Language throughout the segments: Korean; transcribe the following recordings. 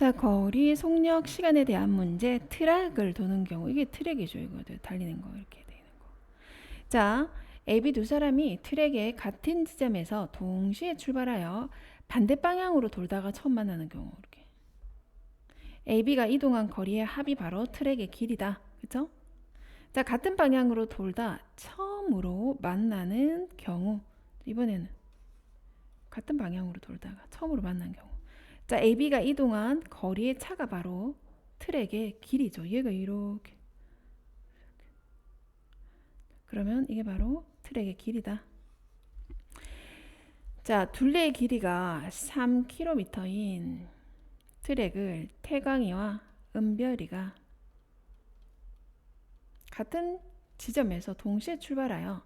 자, 거리, 속력, 시간에 대한 문제, 트랙을 도는 경우 이게 트랙이죠. 이거 달리는 거 이렇게 되는 거. 자, B 두 사람이 트랙의 같은 지점에서 동시에 출발하여 반대 방향으로 돌다가 처음 만나는 경우 이렇게. A, B가 이동한 거리의 합이 바로 트랙의 길이다. 그죠? 자, 같은 방향으로 돌다 처음으로 만나는 경우. 이번에는 같은 방향으로 돌다가 처음으로 만난 경우. 자, AB가 이동한 거리의 차가 바로 트랙의 길이죠. 얘가 이렇게. 그러면 이게 바로 트랙의 길이다. 자, 둘레의 길이가 3km인 트랙을 태광이와 은별이가 같은 지점에서 동시에 출발하여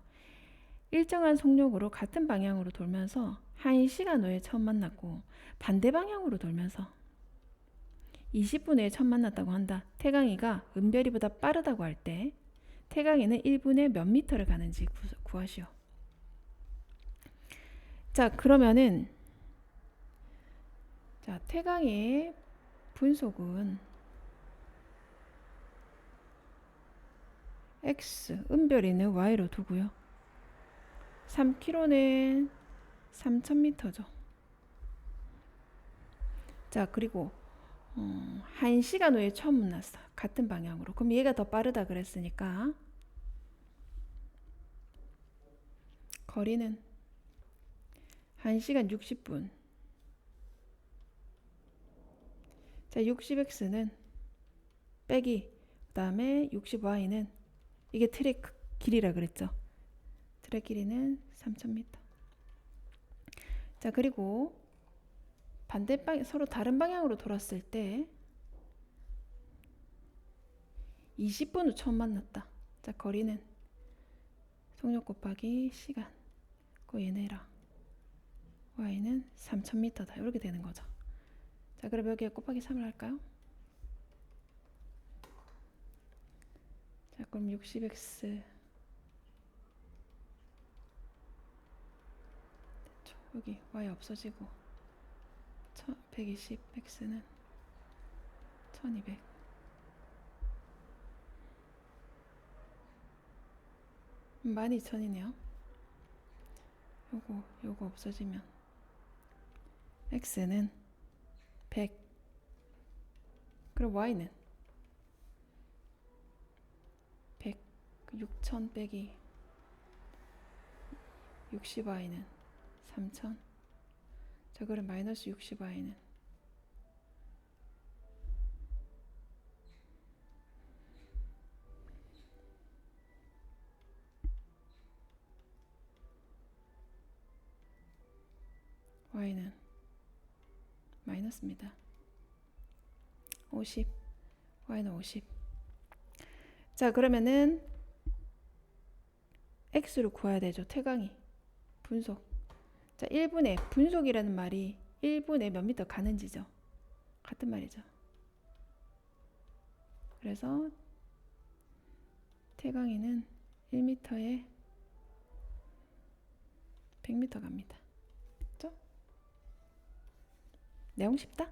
일정한 속력으로 같은 방향으로 돌면서 1시간 후에 처음 만났고 반대 방향으로 돌면서 20분 후에 처음 만났다고 한다. 태강이가 은별이보다 빠르다고 할 때 태강이는 1분에 몇 미터를 가는지 구, 구하시오. 자, 그러면은 자, 태강이의 분속은 x, 은별이는 y로 두고요. 3km는 3,000m죠. 자, 그리고 어, 1시간 후에 처음 만났어. 같은 방향으로. 그럼 얘가 더 빠르다 그랬으니까 거리는 1시간 60분. 자, 60x는 빼기 그다음에 60y는 이게 트랙 길이라 그랬죠. 트랙 길이는 3,000m. 자, 그리고 반대방 서로 다른 방향으로 돌았을 때 20분 후 처음 만났다. 자, 거리는 속력 곱하기 시간. 그 얘네랑 y는 3,000m다. 이렇게 되는 거죠. 자, 그럼 여기에 곱하기 3을 할까요? 자, 그럼 60x 여기 y 없어지고 120 x는 1200 12,000이네요. 요거 요거 없어지면 x는 100 그럼 y는 100 6,000 빼기 60y는 3,000. 자, 그럼 마이너스 60y는 y는 마이너스입니다. 50. y는 50. 자, 그러면은 x를 구해야 되죠. 태강이 분속. 자, 1분의 분속이라는 말이 1분에 몇 미터 가는지죠. 같은 말이죠. 그래서 태광이는 1미터에 100미터 갑니다. 그죠? 내용 쉽다?